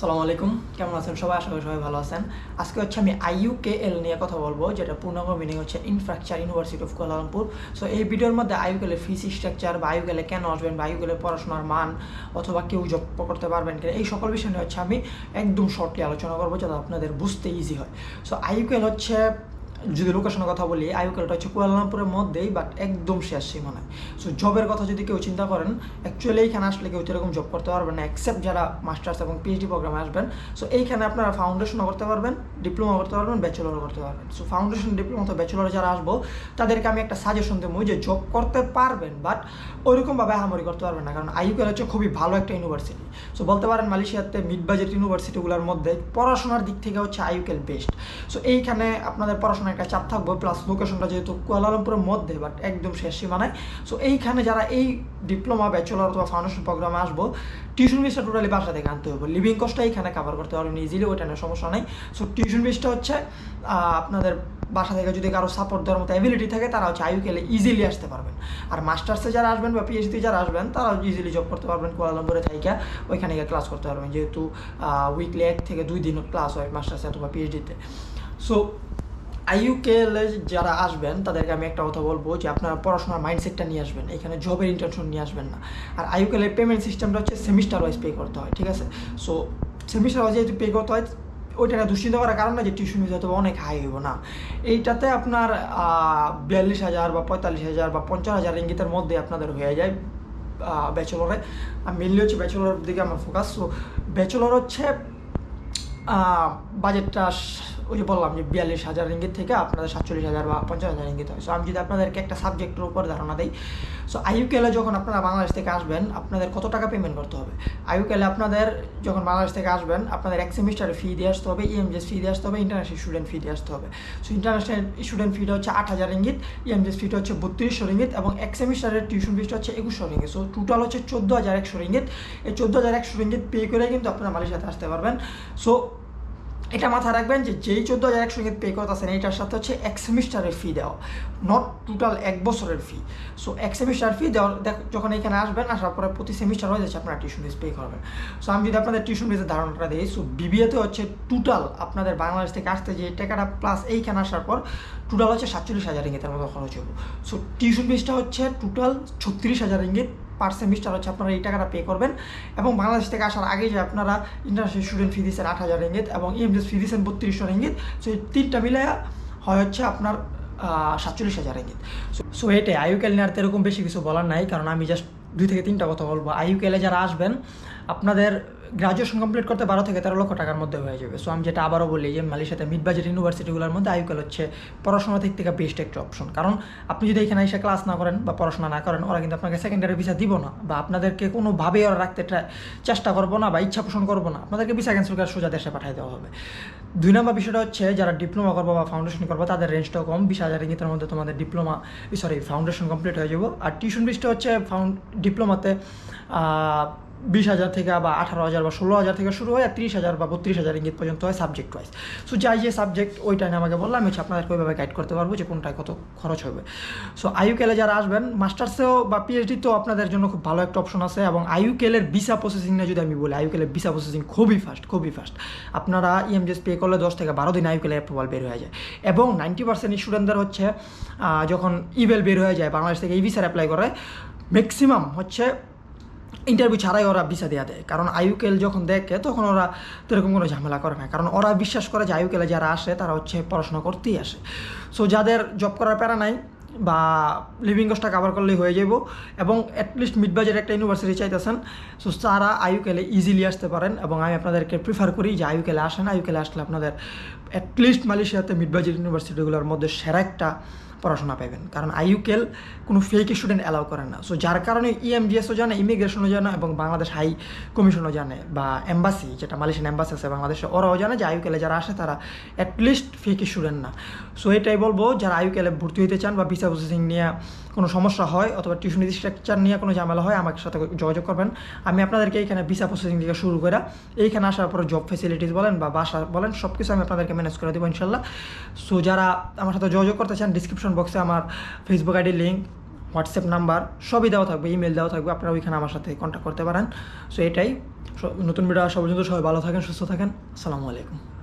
সালামু আলাইকুম। কেমন আছেন সবাই? আশা করি সবাই ভালো আছেন। আজকে হচ্ছে আমি আইউ কে এল নিয়ে কথা বলব, যেটা পূর্ণাঙ্গ মিনিং হচ্ছে infrastructure university of Kuala Lumpur so এই ভিডিওর মধ্যে আইইউকেলের ফিস স্ট্রাকচার বা গেলে কেন আসবেন বা গেলে পড়াশোনার মান অথবা কেউ জব করতে পারবেন কিনা, এই সকল বিষয় নিয়ে হচ্ছে আমি একদম শর্টলি আলোচনা করব, যাতে আপনাদের বুঝতে ইজি হয়। সো আইইউকেল হচ্ছে যদি লোকেশনের কথা বলি আইউকেলটা হচ্ছে কুয়ালালামপুরের মধ্যেই বাট একদম শেষ সীমানায় সো জবের কথা যদি কেউ চিন্তা করেন অ্যাকচুয়ালি এইখানে আসলে কেউ এরকম জব করতে পারবেন না এক্সেপ্ট যারা মাস্টার্স এবং পিএইচডি প্রোগ্রামে আসবেন। সো এইখানে আপনারা ফাউন্ডেশনও করতে পারবেন ডিপ্লোমা করতে পারবেন ব্যাচেলরও করতে পারবেন। সো ফাউন্ডেশন ডিপ্লোমা তো ব্যাচেলরে যারা আসব, তাদেরকে আমি একটা সাজেশন দেবো যে জব করতে পারবেন বাট ওইরকমভাবে হামারি করতে পারবেন না, কারণ আইউকেল হচ্ছে খুবই ভালো একটা ইউনিভার্সিটি সো বলতে পারেন মালয়েশিয়াতে মিড বাজেট ইউনিভার্সিটিগুলোর মধ্যে পড়াশোনার দিক থেকে হচ্ছে আইউকেল বেস্ট সো এইখানে আপনাদের পড়াশোনার একটা চাপ থাকবে প্লাস লোকেশনটা যেহেতু কুয়ালালামপুরের মধ্যে বাট একদম শেষ সীমানায় সো এইখানে যারা এই ডিপ্লোমা ব্যাচেলর অথবা ফাউন্ডেশন প্রোগ্রামে আসব টিউশন ফিসটা টোটালি বাসা থেকে আনতে হবে। লিভিং কস্টটা এইখানে কাভার করতে পারবেন ইজিলি ওইটা নিয়ে সমস্যা নেই। সো টিউশন ফিসটা হচ্ছে আপনাদের বাসা থেকে যদি কারও সাপোর্ট দেওয়ার মতো অ্যাবিলিটি থাকে, তারা হচ্ছে আইউ আইউকেলে ইজিলি আসতে পারবেন। আর মাস্টার্সে যারা আসবেন বা পিএইচডি যারা আসবেন তারা ইজিলি জব করতে পারবেন কুয়ালালামপুরে থেকে ওইখানে গিয়ে ক্লাস করতে পারবেন, যেহেতু উইকলি এক থেকে দুই দিন ক্লাস হয় মাস্টার্সে অথবা পিএইচডিতে সো আইইউকেএল যারা আসবেন, তাদেরকে আমি একটা কথা বলব যে আপনারা পড়াশোনার মাইন্ডসেটটা নিয়ে আসবেন, এখানে জবের ইন্টেনশন নিয়ে আসবেন না। আর আইইউকেলের পেমেন্ট সিস্টেমটা হচ্ছে সেমিস্টার ওয়াইজ পে করতে হয়, ঠিক আছে? সো সেমিস্টার ওয়াইজ যেহেতু পে করতে হয়, ওইটা না দুশ্চিন্তা করার কারণ না যে টিউশন ফিজ হয়তো অনেক হাই হইব না। এইটাতে আপনার বিয়াল্লিশ হাজার বা পঁয়তাল্লিশ হাজার বা পঞ্চাশ হাজার ইঙ্গিতের মধ্যে আপনাদের হয়ে যায় ব্যাচেলরে আর মেনলি হচ্ছে ব্যাচেলরের দিকে আমার ফোকাস সো ব্যাচেলর হচ্ছে বাজেটটা ওই যে বললাম যে বিয়াল্লিশ হাজার রিঙ্গিত থেকে আপনাদের সাতচল্লিশ হাজার বা পঞ্চাশ হাজার রিঙ্গিত হয়। সো আমি যদি আপনাদেরকে একটা সাবজেক্টের উপর ধারণা দিই সো আইইউকেলে যখন আপনারা বাংলাদেশ থেকে আসবেন, আপনাদের কত টাকা পেমেন্ট করতে হবে? আইইউকেলে আপনাদের যখন বাংলাদেশ থেকে আসবেন, আপনাদের এক সেমিস্টারে ফি দিয়ে আসতে হবে ইএমজেস ফি দিয়ে আসতে হবে ইন্টারন্যাশনাল স্টুডেন্ট ফি দিয়ে আসতে হবে। সো ইন্টারন্যাশনাল স্টুডেন্ট ফিটা হচ্ছে আট হাজার রিঙ্গিত ইএমজেস ফিটা হচ্ছে বত্রিশশো রিঙ্গিত এবং এক সেমিস্টারের টিউশন ফিসটা হচ্ছে একুশশো রিঙ্গিত। সো টোটাল হচ্ছে চোদ্দ হাজার একশো রিঙ্গিত। এই চোদ্দ হাজার একশো রিঙ্গিত পে করে কিন্তু আপনারা মালয়েশিয়াতে আসতে পারবেন। সো এটা মাথায় রাখবেন যে যেই চোদ্দ হাজার একশো পে করতেছেন এইটার সাথে হচ্ছে এক সেমিস্টারের ফি দেওয়া। নট টোটাল এক বছরের ফি সো এক সেমিস্টার ফি দেওয়া দেখ, যখন এখানে আসবেন, আসার পরে প্রতি সেমিস্টার হয়ে যাচ্ছে আপনারা টিউশন ফিস পে করবেন। সো আমি যদি আপনাদের টিউশন ফিসের ধারণাটা দিই সো বিবিএতে হচ্ছে টোটাল আপনাদের বাংলাদেশ থেকে আসতে যে টাকাটা প্লাস এইখানে আসার পর টোটাল হচ্ছে সাতচল্লিশ হাজার রিঙ্গিতের মতো খরচ হবে সো টিউশন ফিসটা হচ্ছে টোটাল ছত্রিশ হাজার রিঙ্গিত পার সেমিস্টার হচ্ছে আপনারা এই টাকাটা পে করবেন। এবং বাংলাদেশ থেকে আসার আগে যে আপনারা ইন্টারন্যাশনাল স্টুডেন্ট ফি দিচ্ছেন আট হাজার রেঙ্গিত এবং ইএমডিএস ফি দিচ্ছেন বত্রিশশো রেঙ্গিত সো এই তিনটা মিলে হয় হচ্ছে আপনার সাতচল্লিশ হাজার রেঙ্গিত সো এটাই আইউকেল নেওয়ার তো এরকম বেশি কিছু বলার নাই, কারণ আমি জাস্ট দুই থেকে তিনটা কথা বলব। আইউকেলে যারা আসবেন, আপনাদের গ্রাজুয়েশন কমপ্লিট করতে বারো থেকে তেরো লক্ষ টাকার মধ্যে হয়ে যাবে। সো আমি যেটা আবারও বলি যে মালয়েশিয়াতে মিড বাজেট ইউনিভার্সিটিগুলোর মধ্যে আইউকেল হচ্ছে পড়াশোনা দিক থেকে বেস্ট একটা অপশন কারণ আপনি যদি এখানে এসে ক্লাস না করেন বা পড়াশোনা না করেন, ওরা কিন্তু আপনাকে সেকেন্ডারি ভিসা দিব না বা আপনাদেরকে কোনোভাবেই ওরা রাখতে চেষ্টা করব না বা ইচ্ছা পোষণ করব না। আপনাদেরকে ভিসা ক্যান্সেল করে সোজা দেশে পাঠিয়ে দেওয়া হবে। দুই নম্বর বিষয়টা হচ্ছে যারা ডিপ্লোমা করব বা ফাউন্ডেশন করব, তাদের রেঞ্জটাও কম। বিশ হাজার ইঙ্গিতের মধ্যে তোমাদের ডিপ্লোমা সরি ফাউন্ডেশন কমপ্লিট হয়ে যাব। আর টিউশন ফিসটা হচ্ছে ফাউন্ড ডিপ্লোমাতে বিশ হাজার থেকে বা আঠারো হাজার বা ষোলো হাজার থেকে শুরু হয় আর তিরিশ হাজার বা বত্রিশ হাজার ইঙ্গিত পর্যন্ত হয় সাবজেক্ট ওয়াইজ সো যাই যে সাবজেক্ট ওইটা নিয়ে আমাকে বললাম হচ্ছে আপনাদেরকে ওইভাবে গাইড করতে পারব যে কোনটায় কত খরচ হবে। সো আইউকেলে যারা আসবেন মাস্টার্সেও বা পিএইচডিতেও আপনাদের জন্য খুব ভালো একটা অপশন আছে এবং আইউকেলের ভিসা প্রসেসিং নিয়ে যদি আমি বলি আইউকেলের ভিসা প্রসেসিং খুবই ফাস্ট খুবই ফাস্ট আপনারা E ইএমজেস পে করলে দশ থেকে বারো দিন আইউকেলের অ্যাপ্রুভাল বের হয়ে যায়। এবং নাইনটি পার্সেন্ট স্টুডেন্টদের হচ্ছে যখন ইমেল বের হয়ে যায়, বাংলাদেশ থেকে এই ভিসার অ্যাপ্লাই করে ম্যাক্সিমাম হচ্ছে ইন্টারভিউ ছাড়াই ওরা ভিসা দেওয়া দেয়। কারণ আইউকেল যখন দেখে, তখন ওরা তো এরকম কোনো ঝামেলা করে না। কারণ ওরা বিশ্বাস করে যে আইউকেলে যারা আসে, তারা হচ্ছে পড়াশোনা করতেই আসে। সো যাদের জব করার প্যারা নাই বা লিভিং কস্টটা কাভার করলেই হয়ে যাব এবং অ্যাটলিস্ট মিড বাজেট একটা ইউনিভার্সিটি চাইতেছেন সো তারা আইউকেলে ইজিলি আসতে পারেন এবং আমি আপনাদেরকে প্রিফার করি যে আইউকেলে আসেন। আইউকেলে আসলে আপনাদের অ্যাটলিস্ট মালয়েশিয়াতে মিড বাজেট ইউনিভার্সিটিগুলোর মধ্যে সেরা একটা পড়াশোনা পাবেন কারণ আইইউকেল কোনো ফেক স্টুডেন্ট অ্যালাউ করে না। সো যার কারণে E ইএমজিএসও জানে ইমিগ্রেশনও জানে এবং বাংলাদেশ হাই কমিশনও জানে বা এম্বাসি যেটা মালয়েশিয়ান এম্বাসি আছে বাংলাদেশে, ওরাও জানে যে আইইউকেলে যারা আসে তারা অ্যাটলিস্ট ফেক স্টুডেন্ট না। সো এটাই বলব, যারা আইইউকেলে ভর্তি হতে চান বা ভিসা প্রসেসিং নিয়ে কোনো সমস্যা হয় অথবা টিউশন স্ট্রাকচার নিয়ে কোনো ঝামেলা হয় আমার সাথে যোগাযোগ করবেন। আমি আপনাদেরকে এইখানে ভিসা প্রসেসিং থেকে শুরু করে এইখানে আসার পরে জব ফেসিলিটিস বলেন বা বাসা বলেন সব কিছু আমি আপনাদেরকে ম্যানেজ করে দেবো ইনশাল্লাহ। সো যারা আমার সাথে যোগাযোগ করতে চান ডিসক্রিপশন বক্সে আমার Facebook ID link WhatsApp number সবই দেওয়া থাকবে ইমেল দেওয়া থাকবে, আপনারা ওইখানে আমার সাথে কন্ট্যাক্ট করতে পারেন। সো এটাই। নতুন ভিডিও আসা পর্যন্ত সবাই ভালো থাকেন, সুস্থ থাকেন। আসসালামু আলাইকুম।